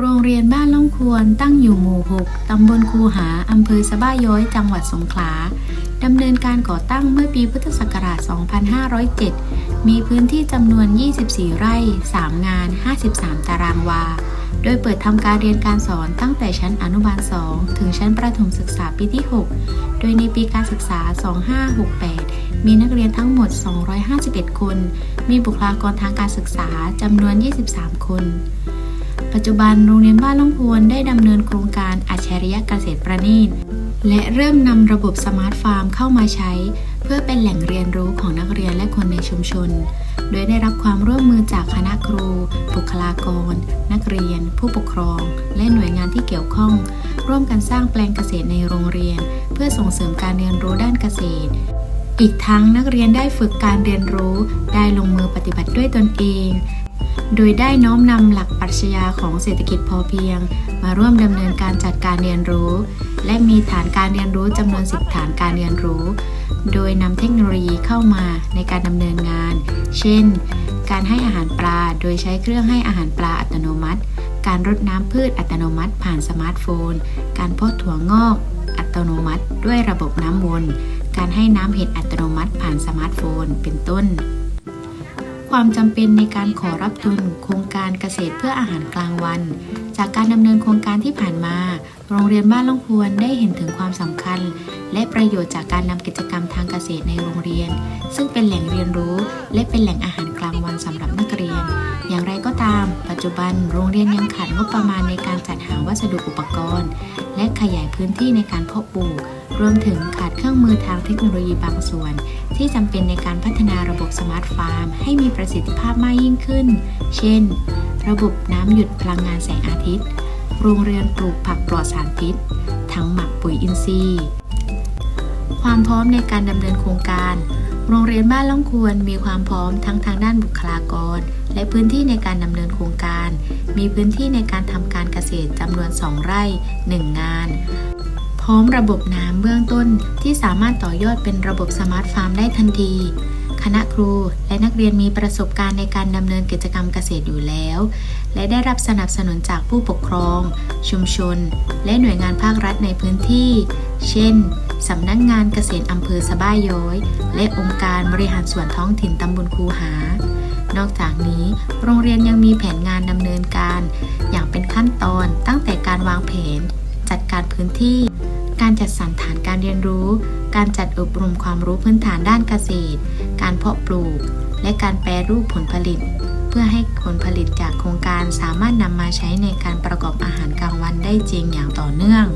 โรงเรียนบ้านล่องควรตั้งอยู่หมู่ 6 ตำบลคูหา อำเภอสะบ้าย้อย จังหวัดสงขลา ดำเนินการก่อตั้งเมื่อปีพุทธศักราช 2507 มีพื้นที่จำนวน 24 ไร่ 3 งาน 53 ตารางวา โดยเปิดทำการเรียนการสอนตั้งแต่ชั้นอนุบาล 2 ถึงชั้นประถมศึกษาปีที่ 6 โดยในปีการศึกษา 2568มีนักเรียนทั้งหมด 251 คน มีบุคลากรทางการศึกษาจำนวน 23 คน ปัจจุบันโรงเรียนบ้านล่องพวนได้ดำเนินโครงการอัจฉริยะเกษตรประณีต และเริ่มนำระบบสมาร์ทฟาร์มเข้ามาใช้ เพื่อเป็นแหล่งเรียนรู้ของนักเรียนและคนในชุมชน โดยได้รับความร่วมมือจากคณะครู บุคลากร นักเรียน ผู้ปกครอง และหน่วยงานที่เกี่ยวข้อง ร่วมกันสร้างแปลงเกษตรในโรงเรียน เพื่อส่งเสริมการเรียนรู้ด้านเกษตรอีกทั้งนักเรียนได้ฝึกการเรียนรู้ ได้ลงมือปฏิบัติด้วยตนเอง โดยได้น้อมนำหลักปรัชญาของเศรษฐกิจพอเพียง มาร่วมดำเนินการจัดการเรียนรู้ และมีฐานการเรียนรู้จำนวน 10 ฐานการเรียนรู้ โดยนำเทคโนโลยีเข้ามาในการดำเนินงาน เช่น การให้อาหารปลาโดยใช้เครื่องให้อาหารปลาอัตโนมัติ การรดน้ำพืชอัตโนมัติ ผ่านสมาร์ทโฟน การเพาะถั่วงอก อัตโนมัติ ด้วยระบบน้ำวน การให้น้ำเห็ดอัตโนมัติผ่านสมาร์ทโฟน เป็นต้น ความจำเป็นในการขอรับทุนโครงการเกษตรเพื่ออาหารกลางวัน จากการดำเนินโครงการที่ผ่านมา โรงเรียนบ้านล่องพวนได้เห็นถึงความสำคัญ และประโยชน์จากการนำกิจกรรมทางเกษตรในโรงเรียน ซึ่งเป็นแหล่งเรียนรู้และเป็นแหล่งอาหาร จจุบันโรงเรียนยังขาดงบประมาณในการจัดหาวัสดุอุปกรณ์ และขยายพื้นที่ในการเพาะปลูก รวมถึงขาดเครื่องมือทางเทคโนโลยีบางส่วน ที่จำเป็นในการพัฒนาระบบสมาร์ทฟาร์ม ให้มีประสิทธิภาพมากยิ่งขึ้น เช่น ระบบน้ำหยุดพลังงานแสงอาทิตย์ โรงเรือนปลูกผักปลอดสารพิษ ทั้งหมักปุ๋ยอินทรีย์ ความพร้อมในการดำเนินโครงการ โรงเรียนบ้านล่องควรมีความพร้อมทั้งทางด้านบุคลากร และพื้นที่ในการดำเนินโครงการ มีพื้นที่ในการทำการเกษตรจำนวน 2 ไร่ 1 งาน พร้อมระบบน้ำเบื้องต้นที่สามารถต่อยอดเป็นระบบสมาร์ทฟาร์มได้ทันที คณะครูและนักเรียนมีประสบการณ์ในการดำเนินกิจกรรมเกษตรอยู่แล้ว และได้รับสนับสนุนจากผู้ปกครอง ชุมชน และหน่วยงานภาครัฐในพื้นที่ เช่น สำนักงานเกษตรอำเภอสะบ้าย้อย และองค์การบริหารส่วนท้องถิ่นตำบลคูหา นอกจากนี้ โรงเรียนยังมีแผนงานดำเนินการ อย่างเป็นขั้นตอนตั้งแต่การวางแผน จัดการพื้นที่ การจัดสรรฐานการเรียนรู้ การจัดอบรมความรู้พื้นฐานด้านเกษตร การเพาะปลูก และการแปรรูปผลผลิต เพื่อให้ผลผลิตจากโครงการสามารถนำมาใช้ในการประกอบอาหารกลางวันได้จริงอย่างต่อเนื่อง